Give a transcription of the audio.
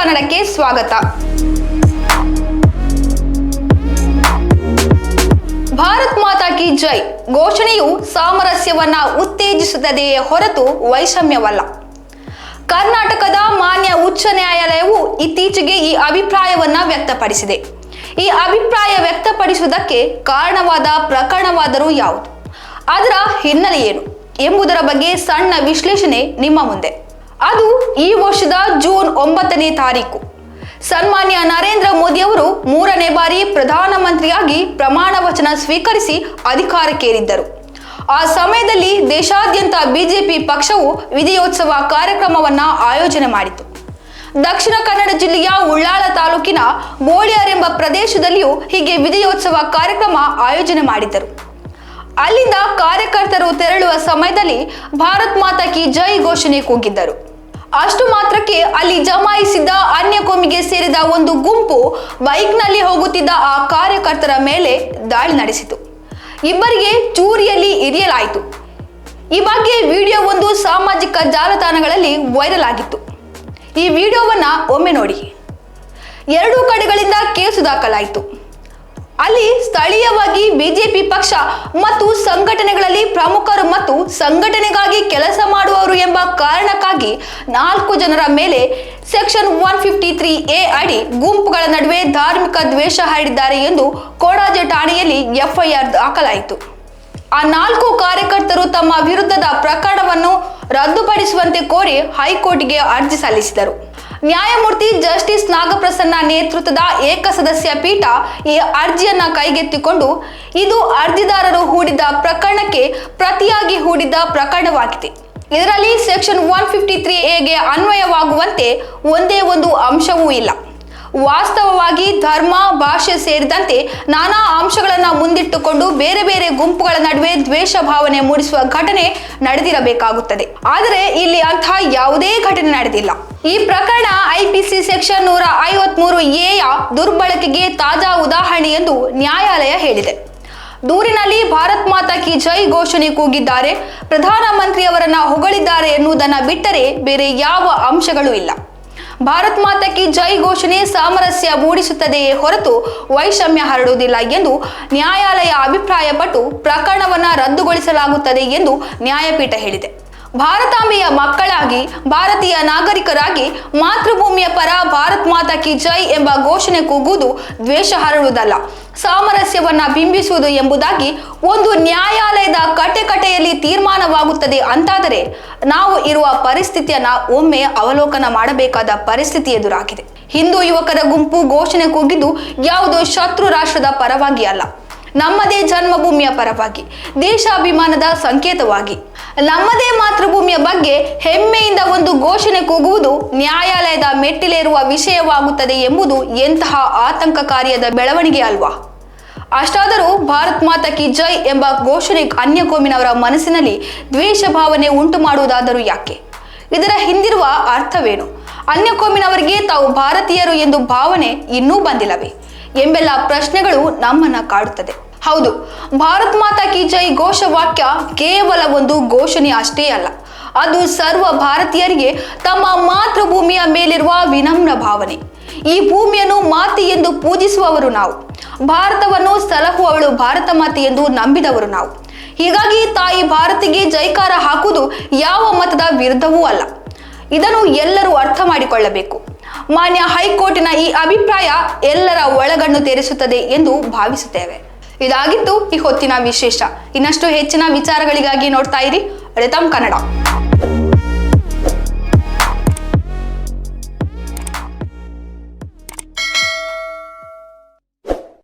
ಕನ್ನಡಕ್ಕೆ ಸ್ವಾಗತ. ಭಾರತ್ ಮಾತಾ ಕಿ ಜೈ. ಘೋಷಣೆಯು ಸಾಮರಸ್ಯವನ್ನ ಉತ್ತೇಜಿಸುತ್ತದೆಯೇ ಹೊರತು ವೈಷಮ್ಯವಲ್ಲ. ಕರ್ನಾಟಕದ ಮಾನ್ಯ ಉಚ್ಚ ನ್ಯಾಯಾಲಯವು ಇತ್ತೀಚೆಗೆ ಈ ಅಭಿಪ್ರಾಯವನ್ನ ವ್ಯಕ್ತಪಡಿಸಿದೆ. ಈ ಅಭಿಪ್ರಾಯ ವ್ಯಕ್ತಪಡಿಸುವುದಕ್ಕೆ ಕಾರಣವಾದ ಪ್ರಕರಣವಾದರೂ ಯಾವುದು? ಅದರ ಹಿನ್ನೆಲೆ ಏನು? ಎಂಬುದರ ಬಗ್ಗೆ ಸಣ್ಣ ವಿಶ್ಲೇಷಣೆ ನಿಮ್ಮ ಮುಂದೆ. ಅದು ಈ ವರ್ಷದ ಜೂನ್ ಒಂಬತ್ತನೇ ತಾರೀಕು. ಸನ್ಮಾನ್ಯ ನರೇಂದ್ರ ಮೋದಿ ಅವರು ಮೂರನೇ ಬಾರಿ ಪ್ರಧಾನಮಂತ್ರಿಯಾಗಿ ಪ್ರಮಾಣ ವಚನ ಸ್ವೀಕರಿಸಿ ಅಧಿಕಾರಕ್ಕೇರಿದ್ದರು. ಆ ಸಮಯದಲ್ಲಿ ದೇಶಾದ್ಯಂತ ಬಿಜೆಪಿ ಪಕ್ಷವು ವಿಜಯೋತ್ಸವ ಕಾರ್ಯಕ್ರಮವನ್ನ ಆಯೋಜನೆ ಮಾಡಿತು. ದಕ್ಷಿಣ ಕನ್ನಡ ಜಿಲ್ಲೆಯ ಉಳ್ಳಾಲ ತಾಲೂಕಿನ ಬೋಳಿಯರ್ ಎಂಬ ಪ್ರದೇಶದಲ್ಲಿಯೂ ಹೀಗೆ ವಿಜಯೋತ್ಸವ ಕಾರ್ಯಕ್ರಮ ಆಯೋಜನೆ ಮಾಡಿದ್ದರು ಅಲ್ಲಿಂದ ಕಾರ್ಯಕರ್ತರು ತೆರಳುವ ಸಮಯದಲ್ಲಿ ಭಾರತ್ ಮಾತಾ ಕಿ ಜೈ ಘೋಷಣೆ ಕೂಗಿದ್ದರು. ಅಷ್ಟು ಮಾತ್ರಕ್ಕೆ ಅಲ್ಲಿ ಜಮಾಯಿಸಿದ್ದ ಅನ್ಯ ಕೋಮಿಗೆ ಸೇರಿದ ಒಂದು ಗುಂಪು ಬೈಕ್ನಲ್ಲಿ ಹೋಗುತ್ತಿದ್ದ ಆ ಕಾರ್ಯಕರ್ತರ ಮೇಲೆ ದಾಳಿ ನಡೆಸಿತು. ಇಬ್ಬರಿಗೆ ಚೂರಿಯಲ್ಲಿ ಇರಿಯಲಾಯಿತು ಈ ಬಗ್ಗೆ ವಿಡಿಯೋ ಒಂದು ಸಾಮಾಜಿಕ ಜಾಲತಾಣಗಳಲ್ಲಿ ವೈರಲ್ ಆಗಿತ್ತು. ಈ ವಿಡಿಯೋವನ್ನ ಒಮ್ಮೆ ನೋಡಿ. ಎರಡೂ ಕಡೆಗಳಿಂದ ಕೇಸು ದಾಖಲಾಯಿತು. ಅಲ್ಲಿ ಸ್ಥಳೀಯವಾಗಿ ಬಿಜೆಪಿ ಪಕ್ಷ ಮತ್ತು ಸಂಘಟನೆಗಳಲ್ಲಿ ಪ್ರಮುಖರು ಮತ್ತು ಸಂಘಟನೆಗಾಗಿ ಕೆಲಸ ಮಾಡುವವರು ಎಂಬ ಕಾರಣಕ್ಕಾಗಿ ನಾಲ್ಕು ಜನರ ಮೇಲೆ section one fifty three A ಅಡಿ ಗುಂಪುಗಳ ನಡುವೆ ಧಾರ್ಮಿಕ ದ್ವೇಷ ಹರಡಿದ್ದಾರೆ ಎಂದು ಕೋಡಾಜೆ ಠಾಣೆಯಲ್ಲಿ ಎಫ್ಐಆರ್ ದಾಖಲಾಯಿತು. ಆ ನಾಲ್ಕು ಕಾರ್ಯಕರ್ತರು ತಮ್ಮ ವಿರುದ್ಧದ ಪ್ರಕರಣವನ್ನು ರದ್ದುಪಡಿಸುವಂತೆ ಕೋರಿ ಹೈಕೋರ್ಟ್ಗೆ ಅರ್ಜಿ ಸಲ್ಲಿಸಿದರು. ನ್ಯಾಯಮೂರ್ತಿ ಜಸ್ಟಿಸ್ ನಾಗಪ್ರಸನ್ನ ನೇತೃತ್ವದ ಏಕಸದಸ್ಯ ಪೀಠ ಈ ಅರ್ಜಿಯನ್ನ ಕೈಗೆತ್ತಿಕೊಂಡು ಇದು ಅರ್ಜಿದಾರರು ಹೂಡಿದ ಪ್ರಕರಣಕ್ಕೆ ಪ್ರತಿಯಾಗಿ ಹೂಡಿದ ಪ್ರಕರಣವಾಗಿದೆ. ಇದರಲ್ಲಿ ಸೆಕ್ಷನ್ ಒನ್ ಫಿಫ್ಟಿ ತ್ರೀ ಎಗೆ ಅನ್ವಯವಾಗುವಂತೆ ಒಂದೇ ಒಂದು ಅಂಶವೂ ಇಲ್ಲ. ವಾಸ್ತವವಾಗಿ ಧರ್ಮ, ಭಾಷೆ ಸೇರಿದಂತೆ ನಾನಾ ಅಂಶಗಳನ್ನು ಮುಂದಿಟ್ಟುಕೊಂಡು ಬೇರೆ ಬೇರೆ ಗುಂಪುಗಳ ನಡುವೆ ದ್ವೇಷ ಭಾವನೆ ಮೂಡಿಸುವ ಘಟನೆ ನಡೆದಿರಬೇಕಾಗುತ್ತದೆ. ಆದರೆ ಇಲ್ಲಿ ಅಂತಹ ಯಾವುದೇ ಘಟನೆ ನಡೆದಿಲ್ಲ. ಈ ಪ್ರಕರಣ ಐಪಿಸಿ ಸೆಕ್ಷನ್ ನೂರ ಐವತ್ಮೂರು ಎಯ ದುರ್ಬಳಕೆಗೆ ತಾಜಾ ಉದಾಹರಣೆ ಎಂದು ನ್ಯಾಯಾಲಯ ಹೇಳಿದೆ. ದೂರಿನಲ್ಲಿ ಭಾರತ್ ಮಾತಾ ಕಿ ಜೈ ಘೋಷಣೆ ಕೂಗಿದ್ದಾರೆ. ಪ್ರಧಾನಮಂತ್ರಿಯವರನ್ನ ಹೊಗಳಿದ್ದಾರೆ ಎನ್ನುವುದನ್ನು ಬಿಟ್ಟರೆ ಬೇರೆ ಯಾವ ಅಂಶಗಳೂ ಇಲ್ಲ. ಭಾರತ್ ಮಾತಕ್ಕೆ ಜೈ ಘೋಷಣೆ ಸಾಮರಸ್ಯ ಮೂಡಿಸುತ್ತದೆಯೇ ಹೊರತು ವೈಷಮ್ಯ ಹರಡುವುದಿಲ್ಲ ಎಂದು ನ್ಯಾಯಾಲಯ ಅಭಿಪ್ರಾಯಪಟ್ಟು ಪ್ರಕರಣವನ್ನು ರದ್ದುಗೊಳಿಸಲಾಗುತ್ತದೆ ಎಂದು ನ್ಯಾಯಪೀಠ ಹೇಳಿದೆ. ಭಾರತಾಂಬೆಯ ಮಕ್ಕಳಾಗಿ ಭಾರತೀಯ ನಾಗರಿಕರಾಗಿ ಮಾತೃಭೂಮಿಯ ಪರ ಭಾರತ್ ಮಾತಾ ಕಿ ಜೈ ಎಂಬ ಘೋಷಣೆ ಕೂಗುವುದು ದ್ವೇಷ ಹರಡುವುದಲ್ಲ. ಸಾಮರಸ್ಯವನ್ನ ಬಿಂಬಿಸುವುದು ಎಂಬುದಾಗಿ ಒಂದು ನ್ಯಾಯಾಲಯದ ಕಟೆಕಟೆಯಲ್ಲಿ ತೀರ್ಮಾನವಾಗುತ್ತದೆ ಅಂತಾದರೆ ನಾವು ಇರುವ ಪರಿಸ್ಥಿತಿಯನ್ನ ಒಮ್ಮೆ ಅವಲೋಕನ ಮಾಡಬೇಕಾದ ಪರಿಸ್ಥಿತಿ ಎದುರಾಗಿದೆ. ಹಿಂದೂ ಯುವಕರ ಗುಂಪು ಘೋಷಣೆ ಕೂಗಿದ್ದು ಯಾವುದೋ ಶತ್ರು ರಾಷ್ಟ್ರದ ಪರವಾಗಿ ಅಲ್ಲ. ನಮ್ಮದೇ ಜನ್ಮಭೂಮಿಯ ಪರವಾಗಿ, ದೇಶಾಭಿಮಾನದ ಸಂಕೇತವಾಗಿ. ನಮ್ಮದೇ ಮಾತೃಭೂಮಿಯ ಬಗ್ಗೆ ಹೆಮ್ಮೆಯಿಂದ ಒಂದು ಘೋಷಣೆ ಕೂಗುವುದು ನ್ಯಾಯಾಲಯದ ಮೆಟ್ಟಿಲೇರುವ ವಿಷಯವಾಗುತ್ತದೆ ಎಂಬುದು ಎಂತಹ ಆತಂಕಕಾರಿಯದ ಬೆಳವಣಿಗೆ ಅಲ್ವಾ? ಅಷ್ಟಾದರೂ ಭಾರತ್ ಮಾತಾ ಕಿ ಜೈ ಎಂಬ ಘೋಷಣೆ ಅನ್ಯ ಕೋಮಿನವರ ಮನಸ್ಸಿನಲ್ಲಿ ದ್ವೇಷ ಭಾವನೆ ಉಂಟು ಮಾಡುವುದಾದರೂ ಯಾಕೆ? ಇದರ ಹಿಂದಿರುವ ಅರ್ಥವೇನು? ಅನ್ಯಕೋಮಿನವರಿಗೆ ತಾವು ಭಾರತೀಯರು ಎಂದು ಭಾವನೆ ಇನ್ನೂ ಬಂದಿಲ್ಲವೇ? ಎಂಬೆಲ್ಲ ಪ್ರಶ್ನೆಗಳು ನಮ್ಮನ್ನ ಕಾಡುತ್ತದೆ. ಹೌದು, ಭಾರತ್ ಮಾತಾ ಕಿ ಜೈ ಘೋಷವಾಕ್ಯ ಕೇವಲ ಒಂದು ಘೋಷಣೆ ಅಷ್ಟೇ ಅಲ್ಲ. ಅದು ಸರ್ವ ಭಾರತೀಯರಿಗೆ ತಮ್ಮ ಮಾತೃಭೂಮಿಯ ಮೇಲಿರುವ ವಿನಮ್ರ ಭಾವನೆ. ಈ ಭೂಮಿಯನ್ನು ಮಾತೆ ಎಂದು ಪೂಜಿಸುವವರು ನಾವು. ಭಾರತವನ್ನು ಸಲಹುವವಳು ಭಾರತ ಮಾತೆ ಎಂದು ನಂಬಿದವರು ನಾವು. ಹೀಗಾಗಿ ತಾಯಿ ಭಾರತಿಗೆ ಜೈಕಾರ ಹಾಕುವುದು ಯಾವ ಮತದ ವಿರುದ್ಧವೂ ಅಲ್ಲ. ಇದನ್ನು ಎಲ್ಲರೂ ಅರ್ಥ ಮಾಡಿಕೊಳ್ಳಬೇಕು. ಮಾನ್ಯ ಹೈಕೋರ್ಟಿನ ಈ ಅಭಿಪ್ರಾಯ ಎಲ್ಲರ ಒಳಗಣ್ಣು ತೆರೆಸುತ್ತದೆ ಎಂದು ಭಾವಿಸುತ್ತೇವೆ. ಇದಾಗಿತ್ತು ಈ ಹೊತ್ತಿನ ವಿಶೇಷ. ಇನ್ನಷ್ಟು ಹೆಚ್ಚಿನ ವಿಚಾರಗಳಿಗಾಗಿ ನೋಡ್ತಾ ಇರಿ ರಿತಮ್ ಕನ್ನಡ.